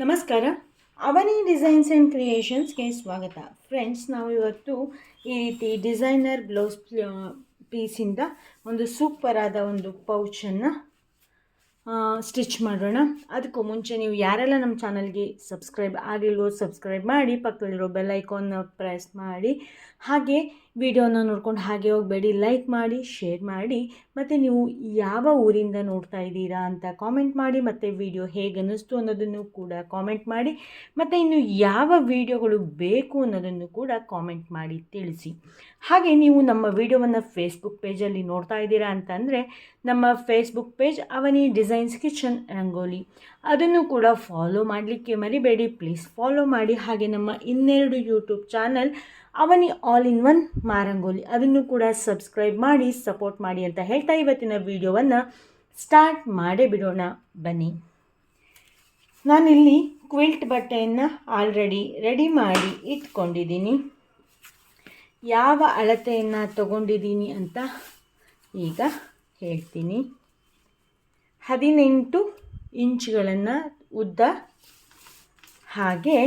ನಮಸ್ಕಾರ. ಅವನಿ designs and ಕ್ರಿಯೇಷನ್ಸ್ಗೆ ಸ್ವಾಗತ. Friends, ನಾವು ಇವತ್ತು ಈ ರೀತಿ ಡಿಸೈನರ್ ಬ್ಲೌಸ್ ಪೀಸಿಂದ ಒಂದು ಸೂಪರ್ ಆದ ಒಂದು ಪೌಚನ್ನು ಸ್ಟಿಚ್ ಮಾಡೋಣ. ಅದಕ್ಕೂ ಮುಂಚೆ ನೀವು ಯಾರೆಲ್ಲ ನಮ್ಮ ಚಾನಲ್ಗೆ ಸಬ್ಸ್ಕ್ರೈಬ್ ಆಗಿಲ್ವೋ ಸಬ್ಸ್ಕ್ರೈಬ್ ಮಾಡಿ, ಪಕ್ಕದಲ್ಲಿರೋ ಬೆಲ್ ಐಕಾನ್ನ ಪ್ರೆಸ್ ಮಾಡಿ. ಹಾಗೆ ವಿಡಿಯೋನ ನೋಡ್ಕೊಂಡು ಹಾಗೆ ಹೋಗಬೇಡಿ ಲೈಕ್ ಮಾಡಿ ಶೇರ್ ಮಾಡಿ, ಮತ್ತು ನೀವು ಯಾವ ಊರಿಂದ ನೋಡ್ತಾ ಇದ್ದೀರಾ ಅಂತ ಕಾಮೆಂಟ್ ಮಾಡಿ, ಮತ್ತು ವಿಡಿಯೋ ಹೇಗೆ ಅನ್ನಿಸ್ತು ಅನ್ನೋದನ್ನು ಕೂಡ ಕಾಮೆಂಟ್ ಮಾಡಿ, ಮತ್ತು ಇನ್ನು ಯಾವ ವಿಡಿಯೋಗಳು ಬೇಕು ಅನ್ನೋದನ್ನು ಕೂಡ ಕಾಮೆಂಟ್ ಮಾಡಿ ತಿಳಿಸಿ. ಹಾಗೆ ನೀವು ನಮ್ಮ ವಿಡಿಯೋವನ್ನು ಫೇಸ್ಬುಕ್ ಪೇಜಲ್ಲಿ ನೋಡ್ತಾ ಇದ್ದೀರಾ ಅಂತಂದರೆ ನಮ್ಮ Facebook page Avani designs kitchen rangoli. ಅದನ್ನು ಕೂಡ ಫಾಲೋ ಮಾಡಲಿಕ್ಕೆ ಮರಿಬೇಡಿ. ಪ್ಲೀಸ್ ಫಾಲೋ ಮಾಡಿ. ಹಾಗೆ ನಮ್ಮ ಇನ್ನೆರಡು YouTube channel Avani all in one ಮಾರಂಗೋಲಿ. ಅದನ್ನು ಕೂಡ ಸಬ್ಸ್ಕ್ರೈಬ್ ಮಾಡಿ ಸಪೋರ್ಟ್ ಮಾಡಿ ಅಂತ ಹೇಳ್ತಾ ಇವತ್ತಿನ ವಿಡಿಯೋವನ್ನು ಸ್ಟಾರ್ಟ್ ಮಾಡೇ ಬಿಡೋಣ. ಬನ್ನಿ. ನಾನಿಲ್ಲಿ ಕ್ವಿಲ್ಟ್ ಬಟ್ಟೆಯನ್ನು ಆಲ್ರೆಡಿ ರೆಡಿ ಮಾಡಿ ಇಟ್ಕೊಂಡಿದ್ದೀನಿ. ಯಾವ ಅಳತೆಯನ್ನು ತಗೊಂಡಿದ್ದೀನಿ ಅಂತ ಈಗ ಹೇಳ್ತೀನಿ. ಹದಿನೆಂಟು ಇಂಚುಗಳನ್ನು ಉದ್ದ ಹಾಗೆ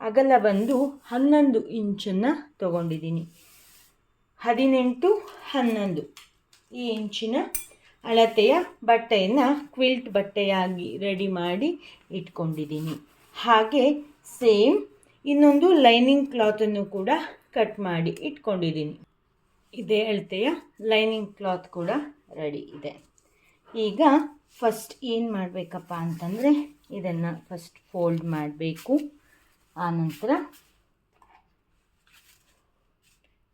ಅಗಲ ಬಂದು ಹನ್ನೊಂದು ಇಂಚನ್ನು ತಗೊಂಡಿದ್ದೀನಿ. ಹದಿನೆಂಟು ಹನ್ನೊಂದು. ಈ ಇಂಚಿನ ಅಳತೆಯ ಬಟ್ಟೆಯನ್ನು ಕ್ವಿಲ್ಟ್ ಬಟ್ಟೆಯಾಗಿ ರೆಡಿ ಮಾಡಿ ಇಟ್ಕೊಂಡಿದ್ದೀನಿ. ಹಾಗೆ ಸೇಮ್ ಇನ್ನೊಂದು ಲೈನಿಂಗ್ ಕ್ಲಾತನ್ನು ಕೂಡ ಕಟ್ ಮಾಡಿ ಇಟ್ಕೊಂಡಿದ್ದೀನಿ. ಇದೇ ಅಳತೆಯ ಲೈನಿಂಗ್ ಕ್ಲಾತ್ ಕೂಡ ರೆಡಿ ಇದೆ. ಈಗ ಫಸ್ಟ್ ಏನು ಮಾಡಬೇಕಪ್ಪ ಅಂತಂದರೆ ಇದನ್ನು ಫಸ್ಟ್ ಫೋಲ್ಡ್ ಮಾಡಬೇಕು. ಆನಂತರ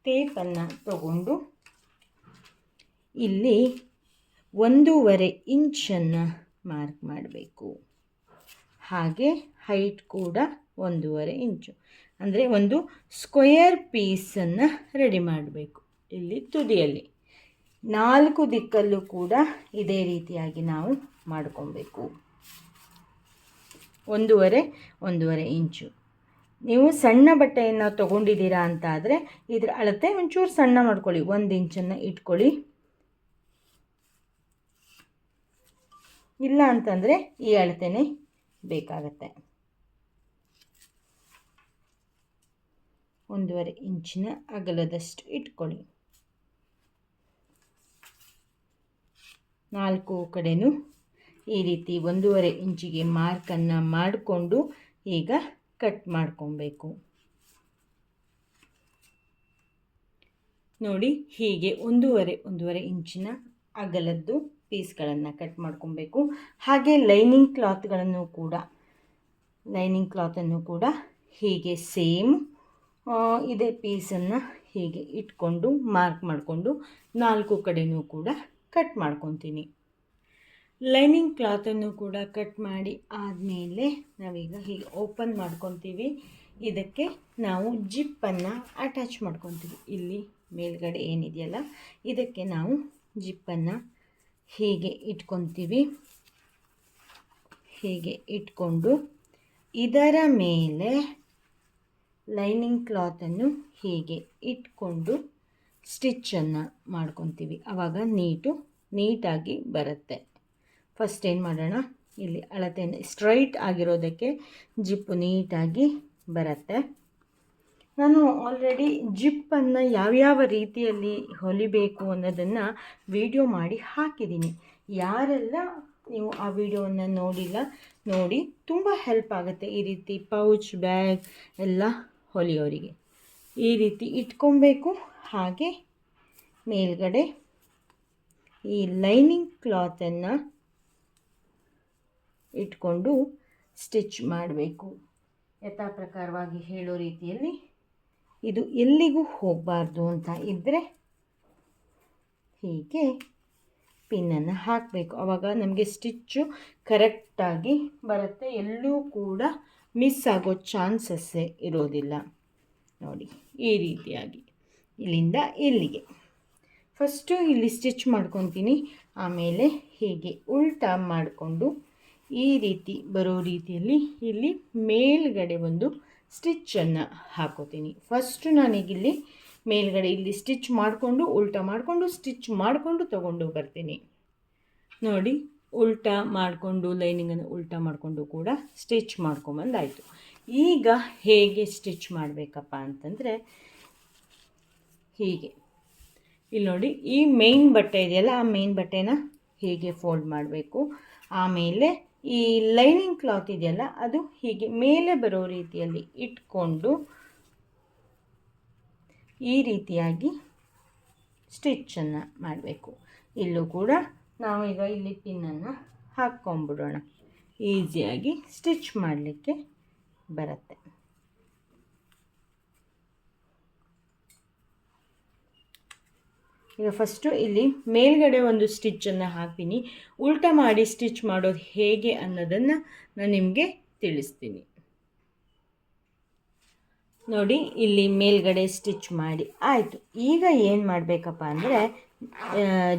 ಟೇಪನ್ನು ತಗೊಂಡು ಇಲ್ಲಿ ಒಂದೂವರೆ ಇಂಚನ್ನು ಮಾರ್ಕ್ ಮಾಡಬೇಕು. ಹಾಗೆ ಹೈಟ್ ಕೂಡ ಒಂದೂವರೆ ಇಂಚು ಅಂದರೆ ಒಂದು ಸ್ಕ್ವಯರ್ ಪೀಸನ್ನು ರೆಡಿ ಮಾಡಬೇಕು. ಇಲ್ಲಿ ತುದಿಯಲ್ಲಿ. ನಾಲ್ಕು ದಿಕ್ಕಲ್ಲೂ ಕೂಡ ಇದೇ ರೀತಿಯಾಗಿ ನಾವು ಮಾಡ್ಕೊಬೇಕು. ಒಂದೂವರೆ ಒಂದೂವರೆ ಇಂಚು. ನೀವು ಸಣ್ಣ ಬಟ್ಟೆಯನ್ನು ತೊಗೊಂಡಿದ್ದೀರಾ ಅಂತ ಆದರೆ ಇದರ ಅಳತೆ ಒಂಚೂರು ಸಣ್ಣ ಮಾಡ್ಕೊಳ್ಳಿ. ಒಂದು ಇಂಚನ್ನು ಇಟ್ಕೊಳ್ಳಿ. ಇಲ್ಲ ಅಂತಂದರೆ ಈ ಅಳತೆನೇ ಬೇಕಾಗತ್ತೆ. ಒಂದೂವರೆ ಇಂಚಿನ ಅಗಲದಷ್ಟು ಇಟ್ಕೊಳ್ಳಿ. ನಾಲ್ಕು ಕಡೆಯೂ ಈ ರೀತಿ ಒಂದೂವರೆ ಇಂಚಿಗೆ ಮಾರ್ಕನ್ನು ಮಾಡಿಕೊಂಡು ಈಗ ಕಟ್ ಮಾಡ್ಕೊಬೇಕು. ನೋಡಿ, ಹೀಗೆ ಒಂದೂವರೆ ಒಂದೂವರೆ ಇಂಚಿನ ಅಗಲದ್ದು ಪೀಸ್ಗಳನ್ನು ಕಟ್ ಮಾಡ್ಕೊಬೇಕು. ಹಾಗೆ ಲೈನಿಂಗ್ ಕ್ಲಾತ್ಗಳನ್ನು ಕೂಡ, ಲೈನಿಂಗ್ ಕ್ಲಾತನ್ನು ಕೂಡ ಹೀಗೆ ಸೇಮ್ ಇದೇ ಪೀಸನ್ನು ಹೀಗೆ ಇಟ್ಕೊಂಡು ಮಾರ್ಕ್ ಮಾಡಿಕೊಂಡು ನಾಲ್ಕು ಕಡೆಯೂ ಕೂಡ ಕಟ್ ಮಾಡ್ಕೊತೀನಿ. ಲೈನಿಂಗ್ ಕ್ಲಾತನ್ನು ಕೂಡ ಕಟ್ ಮಾಡಿ ಆದಮೇಲೆ ನಾವೀಗ ಹೀಗೆ ಓಪನ್ ಮಾಡ್ಕೊತೀವಿ. ಇದಕ್ಕೆ ನಾವು ಜಿಪ್ಪನ್ನು ಅಟ್ಯಾಚ್ ಮಾಡ್ಕೊತೀವಿ. ಇಲ್ಲಿ ಮೇಲ್ಗಡೆ ಏನಿದೆಯಲ್ಲ, ಇದಕ್ಕೆ ನಾವು ಜಿಪ್ಪನ್ನು ಹೀಗೆ ಇಟ್ಕೊತೀವಿ. ಹೀಗೆ ಇಟ್ಕೊಂಡು ಇದರ ಮೇಲೆ ಲೈನಿಂಗ್ ಕ್ಲಾತನ್ನು ಹೀಗೆ ಇಟ್ಕೊಂಡು ಸ್ಟಿಚ್ಚನ್ನು ಮಾಡ್ಕೊತೀವಿ. ಆವಾಗ ನೀಟು ನೀಟಾಗಿ ಬರುತ್ತೆ. ಫಸ್ಟ್ ಏನು ಮಾಡೋಣ? ಇಲ್ಲಿ ಅಳತೆಯನ್ನು ಸ್ಟ್ರೈಟ್ ಆಗಿರೋದಕ್ಕೆ ಜಿಪ್ಪು ನೀಟಾಗಿ ಬರುತ್ತೆ. ನಾನು ಆಲ್ರೆಡಿ ಜಿಪ್ಪನ್ನು ಯಾವ್ಯಾವ ರೀತಿಯಲ್ಲಿ ಹೊಲಿಬೇಕು ಅನ್ನೋದನ್ನು ವಿಡಿಯೋ ಮಾಡಿ ಹಾಕಿದ್ದೀನಿ. ಯಾರೆಲ್ಲ ನೀವು ಆ ವಿಡಿಯೋವನ್ನು ನೋಡಿಲ್ಲ, ನೋಡಿ ತುಂಬ ಹೆಲ್ಪ್ ಆಗುತ್ತೆ ಈ ರೀತಿ ಪೌಚ್ ಬ್ಯಾಗ್ ಎಲ್ಲ ಹೊಲಿಯೋರಿಗೆ. ಈ ರೀತಿ ಇಟ್ಕೊಬೇಕು. ಹಾಗೆ ಮೇಲ್ಗಡೆ ಈ ಲೈನಿಂಗ್ ಕ್ಲಾತನ್ನು ಇಟ್ಕೊಂಡು ಸ್ಟಿಚ್ ಮಾಡಬೇಕು. ಯಥಾ ಪ್ರಕಾರವಾಗಿ ಹೇಳೋ ರೀತಿಯಲ್ಲಿ ಇದು ಎಲ್ಲಿಗೂ ಹೋಗಬಾರ್ದು ಅಂತ ಇದ್ದರೆ ಹೀಗೆ ಪಿನ್ನನ್ನು ಹಾಕಬೇಕು. ಆವಾಗ ನಮಗೆ ಸ್ಟಿಚ್ಚು ಕರೆಕ್ಟಾಗಿ ಬರುತ್ತೆ. ಎಲ್ಲೂ ಕೂಡ ಮಿಸ್ ಆಗೋ ಚಾನ್ಸಸ್ಸೇ ಇರೋದಿಲ್ಲ. ನೋಡಿ, ಈ ರೀತಿಯಾಗಿ. ಇಲ್ಲಿಂದ ಇಲ್ಲಿಗೆ. ಫಸ್ಟು ಇಲ್ಲಿ ಸ್ಟಿಚ್ ಮಾಡ್ಕೊತೀನಿ. ಆಮೇಲೆ ಹೀಗೆ ಉಲ್ಟಾ ಮಾಡಿಕೊಂಡು ಈ ರೀತಿ ಬರೋ ರೀತಿಯಲ್ಲಿ ಇಲ್ಲಿ ಮೇಲ್ಗಡೆ ಒಂದು ಸ್ಟಿಚ್ಚನ್ನು ಹಾಕೋತೀನಿ. ಫಸ್ಟು ನಾನೀಗಿಲ್ಲಿ ಮೇಲ್ಗಡೆ ಇಲ್ಲಿ ಸ್ಟಿಚ್ ಮಾಡಿಕೊಂಡು, ಉಲ್ಟಾ ಮಾಡಿಕೊಂಡು ಸ್ಟಿಚ್ ಮಾಡಿಕೊಂಡು ತಗೊಂಡು ಬರ್ತೀನಿ. ನೋಡಿ, ಉಲ್ಟಾ ಮಾಡಿಕೊಂಡು ಲೈನಿಂಗನ್ನು ಉಲ್ಟಾ ಮಾಡಿಕೊಂಡು ಕೂಡ ಸ್ಟಿಚ್ ಮಾಡ್ಕೊಂಬಂದಾಯಿತು. ಈಗ ಹೇಗೆ ಸ್ಟಿಚ್ ಮಾಡಬೇಕಪ್ಪ ಅಂತಂದರೆ ಹೀಗೆ. ಇಲ್ಲಿ ನೋಡಿ, ಈ ಮೇನ್ ಬಟ್ಟೆ ಇದೆಯಲ್ಲ, ಆ ಮೇನ್ ಬಟ್ಟೆನ ಹೀಗೆ ಫೋಲ್ಡ್ ಮಾಡಬೇಕು. ಆಮೇಲೆ ಈ ಲೈನಿಂಗ್ ಕ್ಲಾತ್ ಇದೆಯಲ್ಲ, ಅದು ಹೀಗೆ ಮೇಲೆ ಬರೋ ರೀತಿಯಲ್ಲಿ ಇಟ್ಕೊಂಡು ಈ ರೀತಿಯಾಗಿ ಸ್ಟಿಚ್ಚನ್ನು ಮಾಡಬೇಕು. ಇಲ್ಲೂ ಕೂಡ ನಾವೀಗ ಇಲ್ಲಿ ಪಿನ್ನನ್ನು ಹಾಕ್ಕೊಂಬಿಡೋಣ ಈಸಿಯಾಗಿ ಸ್ಟಿಚ್ ಮಾಡಲಿಕ್ಕೆ ಬರುತ್ತೆ. ಈಗ ಫಸ್ಟು ಇಲ್ಲಿ ಮೇಲ್ಗಡೆ ಒಂದು ಸ್ಟಿಚ್ಚನ್ನು ಹಾಕ್ತೀನಿ. ಉಲ್ಟಾ ಮಾಡಿ ಸ್ಟಿಚ್ ಮಾಡೋದು ಹೇಗೆ ಅನ್ನೋದನ್ನು ನಾನು ನಿಮಗೆ ತಿಳಿಸ್ತೀನಿ. ನೋಡಿ, ಇಲ್ಲಿ ಮೇಲ್ಗಡೆ ಸ್ಟಿಚ್ ಮಾಡಿ ಆಯಿತು. ಈಗ ಏನು ಮಾಡಬೇಕಪ್ಪ ಅಂದರೆ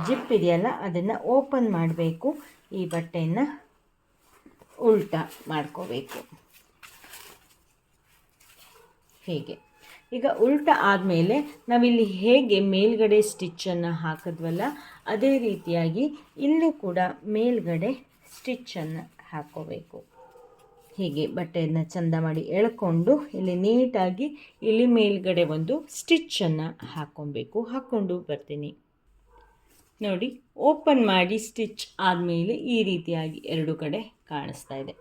ಜಿಪ್ ಇದೆಯಲ್ಲ, ಅದನ್ನು ಓಪನ್ ಮಾಡಬೇಕು. ಈ ಬಟ್ಟೆಯನ್ನು ಉಲ್ಟಾ ಮಾಡ್ಕೋಬೇಕು. ಹೀಗೆ? ಈಗ ಉಲ್ಟ ಆದಮೇಲೆ ನಾವಿಲ್ಲಿ ಹೇಗೆ ಮೇಲ್ಗಡೆ ಸ್ಟಿಚ್ಚನ್ನು ಹಾಕಿದ್ವಲ್ಲ, ಅದೇ ರೀತಿಯಾಗಿ ಇಲ್ಲೂ ಕೂಡ ಮೇಲ್ಗಡೆ ಸ್ಟಿಚ್ಚನ್ನು ಹಾಕೋಬೇಕು. ಹೀಗೆ ಬಟ್ಟೆಯನ್ನು ಚಂದ ಮಾಡಿ ಎಳ್ಕೊಂಡು ಇಲ್ಲಿ ನೀಟಾಗಿ ಇಲ್ಲಿ ಮೇಲ್ಗಡೆ ಒಂದು ಸ್ಟಿಚ್ಚನ್ನು ಹಾಕ್ಕೊಬೇಕು ಹಾಕ್ಕೊಂಡು ಬರ್ತೀನಿ. ನೋಡಿ ಓಪನ್ ಮಾಡಿ ಸ್ಟಿಚ್ ಆದಮೇಲೆ ಈ ರೀತಿಯಾಗಿ ಎರಡು ಕಡೆ ಕಾಣಿಸ್ತಾ ಇದೆ.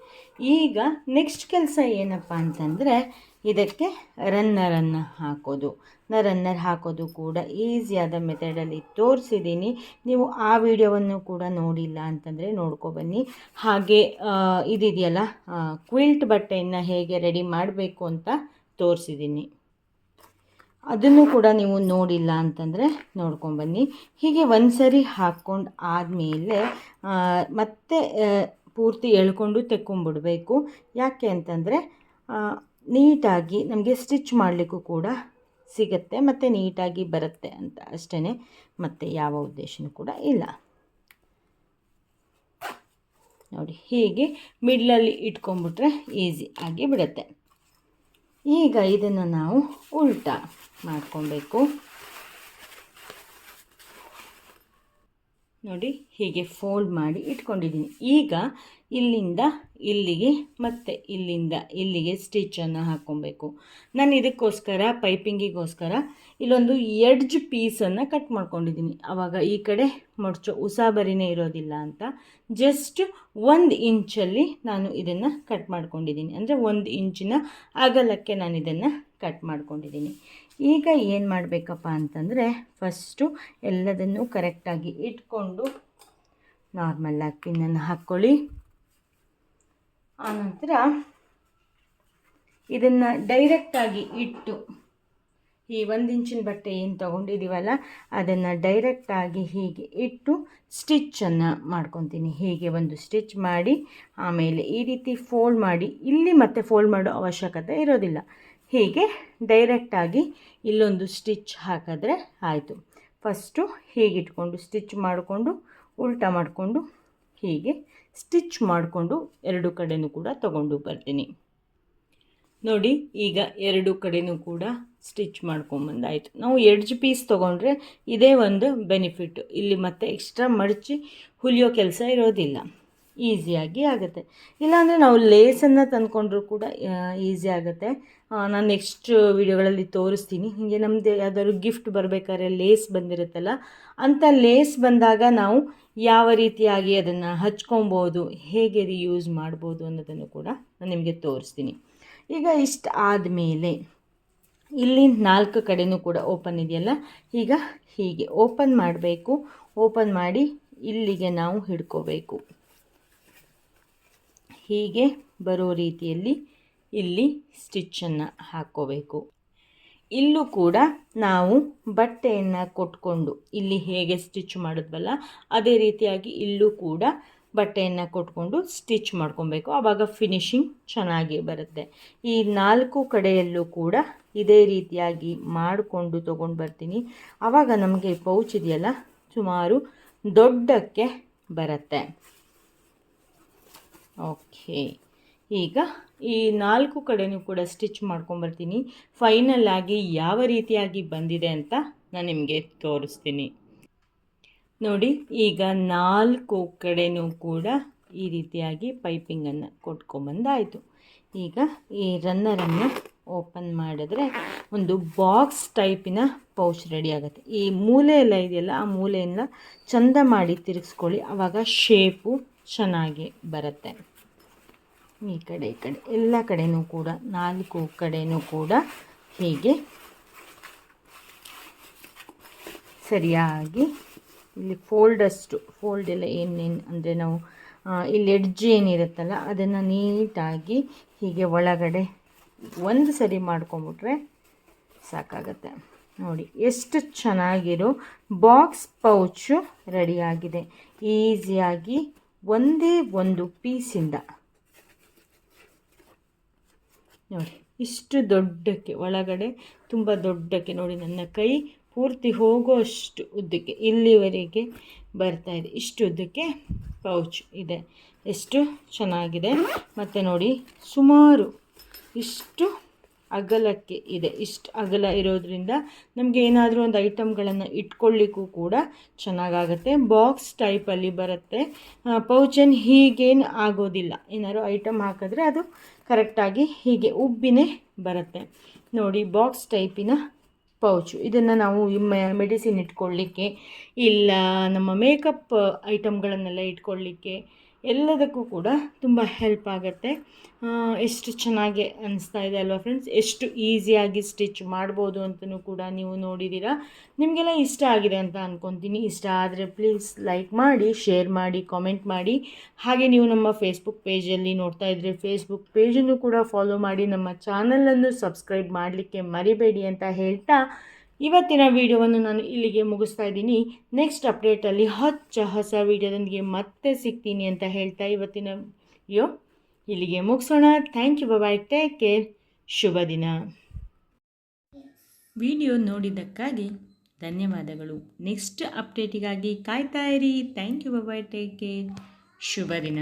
ಈಗ ನೆಕ್ಸ್ಟ್ ಕೆಲಸ ಏನಪ್ಪ ಅಂತಂದರೆ ಇದಕ್ಕೆ ರನ್ನರನ್ನು ಹಾಕೋದು. ನಾ ರನ್ನರ್ ಹಾಕೋದು ಕೂಡ ಈಸಿಯಾದ ಮೆಥಡಲ್ಲಿ ತೋರಿಸಿದ್ದೀನಿ ನೀವು ಆ ವಿಡಿಯೋವನ್ನು ಕೂಡ ನೋಡಿಲ್ಲ ಅಂತಂದರೆ ನೋಡ್ಕೊಬನ್ನಿ ಹಾಗೆ ಇದಿದೆಯಲ್ಲ ಕ್ವಿಲ್ಟ್ ಬಟ್ಟೆಯನ್ನು ಹೇಗೆ ರೆಡಿ ಮಾಡಬೇಕು ಅಂತ ತೋರಿಸಿದ್ದೀನಿ ಅದನ್ನು ಕೂಡ ನೀವು ನೋಡಿಲ್ಲ ಅಂತಂದರೆ ನೋಡ್ಕೊಂಬನ್ನಿ ಹೀಗೆ ಒಂದು ಸರಿ ಹಾಕ್ಕೊಂಡು ಆದಮೇಲೆ ಮತ್ತೆ ಪೂರ್ತಿ ಎಳ್ಕೊಂಡು ತೆಕ್ಕೊಂಬಿಡಬೇಕು. ಯಾಕೆ ಅಂತಂದರೆ ನೀಟಾಗಿ ನಮಗೆ ಸ್ಟಿಚ್ ಮಾಡಲಿಕ್ಕೂ ಕೂಡ ಸಿಗುತ್ತೆ, ಮತ್ತು ನೀಟಾಗಿ ಬರುತ್ತೆ ಅಂತ ಅಷ್ಟೇ ಮತ್ತು ಯಾವ ಉದ್ದೇಶನೂ ಕೂಡ ಇಲ್ಲ. ನೋಡಿ, ಹೀಗೆ ಮಿಡ್ಲಲ್ಲಿ ಇಟ್ಕೊಂಡ್ಬಿಟ್ರೆ ಈಸಿ ಆಗಿ ಬಿಡುತ್ತೆ. ಈಗ ಇದನ್ನು ನಾವು ಉಲ್ಟಾ ಮಾಡ್ಕೊಬೇಕು. ನೋಡಿ ಹೀಗೆ ಫೋಲ್ಡ್ ಮಾಡಿ ಇಟ್ಕೊಂಡಿದ್ದೀನಿ. ಈಗ ಇಲ್ಲಿಂದ ಇಲ್ಲಿಗೆ ಮತ್ತೆ ಇಲ್ಲಿಂದ ಇಲ್ಲಿಗೆ ಸ್ಟಿಚನ್ನು ಹಾಕ್ಕೊಬೇಕು. ನಾನು ಇದಕ್ಕೋಸ್ಕರ ಪೈಪಿಂಗಿಗೋಸ್ಕರ ಇಲ್ಲೊಂದು ಎಡ್ಜ್ ಪೀಸನ್ನು ಕಟ್ ಮಾಡ್ಕೊಂಡಿದ್ದೀನಿ. ಆವಾಗ ಈ ಕಡೆ ಮಡ್ಚೋ ಉಸಾಬರಿನೇ ಇರೋದಿಲ್ಲ ಅಂತ. ಜಸ್ಟ್ ಒಂದು ಇಂಚಲ್ಲಿ ನಾನು ಇದನ್ನು ಕಟ್ ಮಾಡ್ಕೊಂಡಿದ್ದೀನಿ. ಅಂದರೆ ಒಂದು ಇಂಚಿನ ಅಗಲಕ್ಕೆ ನಾನು ಇದನ್ನು ಕಟ್ ಮಾಡ್ಕೊಂಡಿದ್ದೀನಿ. ಈಗ ಏನು ಮಾಡಬೇಕಪ್ಪ ಅಂತಂದರೆ ಫಸ್ಟು ಎಲ್ಲದನ್ನು ಕರೆಕ್ಟಾಗಿ ಇಟ್ಕೊಂಡು ನಾರ್ಮಲ್ ಪಿನ್ನನ್ನು ಹಾಕ್ಕೊಳ್ಳಿ ಆನಂತರ ಇದನ್ನು ಡೈರೆಕ್ಟಾಗಿ ಇಟ್ಟು ಈ ಒಂದು ಇಂಚಿನ ಬಟ್ಟೆ ಏನು ತೊಗೊಂಡಿದ್ದೀವಲ್ಲ ಅದನ್ನು ಡೈರೆಕ್ಟಾಗಿ ಹೀಗೆ ಇಟ್ಟು ಸ್ಟಿಚ್ಚನ್ನು ಮಾಡ್ಕೊತೀನಿ. ಹೀಗೆ ಒಂದು ಸ್ಟಿಚ್ ಮಾಡಿ ಆಮೇಲೆ ಈ ರೀತಿ ಫೋಲ್ಡ್ ಮಾಡಿ, ಇಲ್ಲಿ ಮತ್ತೆ ಫೋಲ್ಡ್ ಮಾಡೋ ಅವಶ್ಯಕತೆ ಇರೋದಿಲ್ಲ. ಹೀಗೆ ಡೈರೆಕ್ಟಾಗಿ ಇಲ್ಲೊಂದು ಸ್ಟಿಚ್ ಹಾಕಿದ್ರೆ ಆಯಿತು. ಫಸ್ಟು ಹೀಗಿಟ್ಕೊಂಡು ಸ್ಟಿಚ್ ಮಾಡಿಕೊಂಡು, ಉಲ್ಟಾ ಮಾಡಿಕೊಂಡು ಹೀಗೆ ಸ್ಟಿಚ್ ಮಾಡಿಕೊಂಡು ಎರಡು ಕಡೆಯೂ ಕೂಡ ತಗೊಂಡು ಬರ್ತೀನಿ. ನೋಡಿ, ಈಗ ಎರಡು ಕಡೆಯೂ ಕೂಡ ಸ್ಟಿಚ್ ಮಾಡ್ಕೊಂಬಂದಾಯಿತು ನಾವು ಎಡ್ಜ್ ಪೀಸ್ ತೊಗೊಂಡ್ರೆ ಇದೇ ಒಂದು ಬೆನಿಫಿಟ್ ಇಲ್ಲಿ ಮತ್ತೆ ಎಕ್ಸ್ಟ್ರಾ ಮಡಚಿ ಹುಲಿಯೋ ಕೆಲಸ ಇರೋದಿಲ್ಲ. ಈಸಿಯಾಗಿ ಆಗುತ್ತೆ. ಇಲ್ಲಾಂದರೆ ನಾವು ಲೇಸನ್ನು ತಂದ್ಕೊಂಡ್ರೂ ಕೂಡ ಈಸಿ ಆಗುತ್ತೆ. ನಾನು ನೆಕ್ಸ್ಟ್ ವಿಡಿಯೋಗಳಲ್ಲಿ ತೋರಿಸ್ತೀನಿ. ಹೀಗೆ ನಮ್ಮದು ಯಾವ್ದಾದ್ರು ಗಿಫ್ಟ್ ಬರಬೇಕಾದ್ರೆ ಲೇಸ್ ಬಂದಿರುತ್ತಲ್ಲ ಅಂಥ ಲೇಸ್ ಬಂದಾಗ ನಾವು ಯಾವ ರೀತಿಯಾಗಿ ಅದನ್ನು ಹಚ್ಕೊಬೋದು, ಹೇಗೆ ಯೂಸ್ ಮಾಡ್ಬೋದು ಅನ್ನೋದನ್ನು ಕೂಡ ನಾನು ನಿಮಗೆ ತೋರಿಸ್ತೀನಿ. ಈಗ ಇಷ್ಟು ಆದಮೇಲೆ ಇಲ್ಲಿ ನಾಲ್ಕು ಕಡೆಯೂ ಕೂಡ ಓಪನ್ ಇದೆಯಲ್ಲ, ಈಗ ಹೀಗೆ ಓಪನ್ ಮಾಡಬೇಕು. ಓಪನ್ ಮಾಡಿ ಇಲ್ಲಿಗೆ ನಾವು ಹಿಡ್ಕೋಬೇಕು. ಹೀಗೆ ಬರೋ ರೀತಿಯಲ್ಲಿ ಇಲ್ಲಿ ಸ್ಟಿಚ್ಚನ್ನು ಹಾಕ್ಕೋಬೇಕು ಇಲ್ಲೂ ಕೂಡ ನಾವು ಬಟ್ಟೆಯನ್ನು ಕೊಟ್ಕೊಂಡು ಇಲ್ಲಿ ಹೇಗೆ ಸ್ಟಿಚ್ ಮಾಡಿದ್ವಲ್ಲ, ಅದೇ ರೀತಿಯಾಗಿ ಇಲ್ಲೂ ಕೂಡ ಬಟ್ಟೆಯನ್ನು ಕೊಟ್ಕೊಂಡು ಸ್ಟಿಚ್ ಮಾಡ್ಕೊಬೇಕು. ಆವಾಗ ಫಿನಿಶಿಂಗ್ ಚೆನ್ನಾಗಿ ಬರುತ್ತೆ. ಈ ನಾಲ್ಕು ಕಡೆಯಲ್ಲೂ ಕೂಡ ಇದೇ ರೀತಿಯಾಗಿ ಮಾಡಿಕೊಂಡು ತೊಗೊಂಡು ಬರ್ತೀನಿ. ಆವಾಗ ನಮಗೆ ಪೌಚ್ ಇದೆಯಲ್ಲ, ಸುಮಾರು ದೊಡ್ಡಕ್ಕೆ ಬರುತ್ತೆ. ಓಕೆ. ಈಗ ಈ ನಾಲ್ಕು ಕಡೆಯೂ ಕೂಡ ಸ್ಟಿಚ್ ಮಾಡ್ಕೊಂಬರ್ತೀನಿ. ಫೈನಲ್ ಆಗಿ ಯಾವ ರೀತಿಯಾಗಿ ಬಂದಿದೆ ಅಂತ ನಾನು ನಿಮಗೆ ತೋರಿಸ್ತೀನಿ. ನೋಡಿ, ಈಗ ನಾಲ್ಕು ಕಡೆನೂ ಕೂಡ ಈ ರೀತಿಯಾಗಿ ಪೈಪಿಂಗನ್ನು ಕೊಟ್ಕೊಂಬಂದಾಯಿತು. ಈಗ ಈ ರನ್ನರನ್ನು ಓಪನ್ ಮಾಡಿದ್ರೆ ಒಂದು ಬಾಕ್ಸ್ ಟೈಪಿನ ಪೌಚ್ ರೆಡಿ ಆಗುತ್ತೆ. ಈ ಮೂಲೆ ಎಲ್ಲ ಇದೆಯಲ್ಲ, ಆ ಮೂಲೆಯನ್ನು ಚಂದ ಮಾಡಿ ತಿರುಗಿಸ್ಕೊಳ್ಳಿ. ಆವಾಗ ಶೇಪು ಚೆನ್ನಾಗಿ ಬರುತ್ತೆ. ಈ ಕಡೆ ಈ ಕಡೆ, ಎಲ್ಲ ಕಡೆಯೂ ಕೂಡ, ನಾಲ್ಕು ಕಡೆಯೂ ಕೂಡ ಹೀಗೆ ಸರಿಯಾಗಿ ಇಲ್ಲಿ ಫೋಲ್ಡಷ್ಟು ಫೋಲ್ಡ್ ಎಲ್ಲ ಏನೇನು ಅಂದರೆ ನಾವು ಇಲ್ಲಿ ಎಡ್ಜ್ ಏನಿರುತ್ತಲ್ಲ, ಅದನ್ನು ನೀಟಾಗಿ ಹೀಗೆ ಒಳಗಡೆ ಒಂದು ಸರಿ ಮಾಡ್ಕೊಂಬಿಟ್ರೆ ಸಾಕಾಗತ್ತೆ. ನೋಡಿ, ಎಷ್ಟು ಚೆನ್ನಾಗಿರೋ ಬಾಕ್ಸ್ ಪೌಚು ರೆಡಿಯಾಗಿದೆ ಈಸಿಯಾಗಿ ಒಂದೇ ಒಂದು ಪೀಸಿಂದ. ನೋಡಿ, ಇಷ್ಟು ದೊಡ್ಡಕ್ಕೆ, ಒಳಗಡೆ ತುಂಬ ದೊಡ್ಡಕ್ಕೆ ನೋಡಿ, ನನ್ನ ಕೈ ಪೂರ್ತಿ ಹೋಗುವಷ್ಟು ಉದ್ದಕ್ಕೆ, ಇಲ್ಲಿವರೆಗೆ ಬರ್ತಾ ಇದೆ. ಇಷ್ಟು ಉದ್ದಕ್ಕೆ ಪೌಚ್ ಇದೆ. ಎಷ್ಟು ಚೆನ್ನಾಗಿದೆ. ಮತ್ತು ನೋಡಿ, ಸುಮಾರು ಇಷ್ಟು ಅಗಲಕ್ಕೆ ಇದೆ. ಇಷ್ಟು ಅಗಲ ಇರೋದ್ರಿಂದ ನಮಗೆ ಏನಾದರೂ ಒಂದು ಐಟಮ್ಗಳನ್ನು ಇಟ್ಕೊಳ್ಳಿಕ್ಕೂ ಕೂಡ ಚೆನ್ನಾಗಾಗುತ್ತೆ. ಬಾಕ್ಸ್ ಟೈಪಲ್ಲಿ ಬರುತ್ತೆ. ಪೌಚನ್ ಹೀಗೇನು ಆಗೋದಿಲ್ಲ. ಏನಾದ್ರು ಐಟಮ್ ಹಾಕಿದ್ರೆ ಅದು ಕರೆಕ್ಟಾಗಿ ಹೀಗೆ ಉಬ್ಬಿನೇ ಬರುತ್ತೆ. ನೋಡಿ, ಬಾಕ್ಸ್ ಟೈಪಿನ ಪೌಚು. ಇದನ್ನು ನಾವು ಮೆಡಿಸಿನ್ ಇಟ್ಕೊಳ್ಳಿಕ್ಕೆ ಇಲ್ಲ, ನಮ್ಮ ಮೇಕಪ್ ಐಟಮ್ಗಳನ್ನೆಲ್ಲ ಇಟ್ಕೊಳ್ಳಿಕ್ಕೆ ಎಲ್ಲದಕ್ಕೂ ಕೂಡ ತುಂಬ ಹೆಲ್ಪ್ ಆಗುತ್ತೆ. ಎಷ್ಟು ಚೆನ್ನಾಗಿ ಅನಿಸ್ತಾ ಇದೆ ಅಲ್ವಾ ಫ್ರೆಂಡ್ಸ್ ಎಷ್ಟು ಈಸಿಯಾಗಿ ಸ್ಟಿಚ್ ಮಾಡ್ಬೋದು ಅಂತಲೂ ಕೂಡ ನೀವು ನೋಡಿದ್ದೀರಾ ನಿಮಗೆಲ್ಲ ಇಷ್ಟ ಆಗಿದೆ ಅಂತ ಅಂದ್ಕೊತೀನಿ ಇಷ್ಟ ಆದರೆ ಪ್ಲೀಸ್ ಲೈಕ್ ಮಾಡಿ ಶೇರ್ ಮಾಡಿ ಕಾಮೆಂಟ್ ಮಾಡಿ. ಹಾಗೆ ನೀವು ನಮ್ಮ ಫೇಸ್ಬುಕ್ ಪೇಜಲ್ಲಿ ನೋಡ್ತಾ ಇದ್ದರೆ ಫೇಸ್ಬುಕ್ ಪೇಜನ್ನು ಕೂಡ ಫಾಲೋ ಮಾಡಿ. ನಮ್ಮ ಚಾನಲನ್ನು ಸಬ್ಸ್ಕ್ರೈಬ್ ಮಾಡಲಿಕ್ಕೆ ಮರಿಬೇಡಿ ಅಂತ ಹೇಳ್ತಾ ಇವತ್ತಿನ ವಿಡಿಯೋವನ್ನು ನಾನು ಇಲ್ಲಿಗೆ ಮುಗಿಸ್ತಾ ಇದ್ದೀನಿ. ನೆಕ್ಸ್ಟ್ ಅಪ್ಡೇಟಲ್ಲಿ ಹೊಚ್ಚ ಹೊಸ ವಿಡಿಯೋದೊಂದಿಗೆ ಮತ್ತೆ ಸಿಗ್ತೀನಿ ಅಂತ ಹೇಳ್ತಾ ಇವತ್ತಿನ ವಿಡಿಯೋ ಇಲ್ಲಿಗೆ ಮುಗಿಸೋಣ. Thank you bye take care ಶುಭ ದಿನ. ವಿಡಿಯೋ ನೋಡಿದ್ದಕ್ಕಾಗಿ ಧನ್ಯವಾದಗಳು. ನೆಕ್ಸ್ಟ್ ಅಪ್ಡೇಟಿಗಾಗಿ ಕಾಯ್ತಾ ಇರಿ. Thank you bye take care ಶುಭ ದಿನ.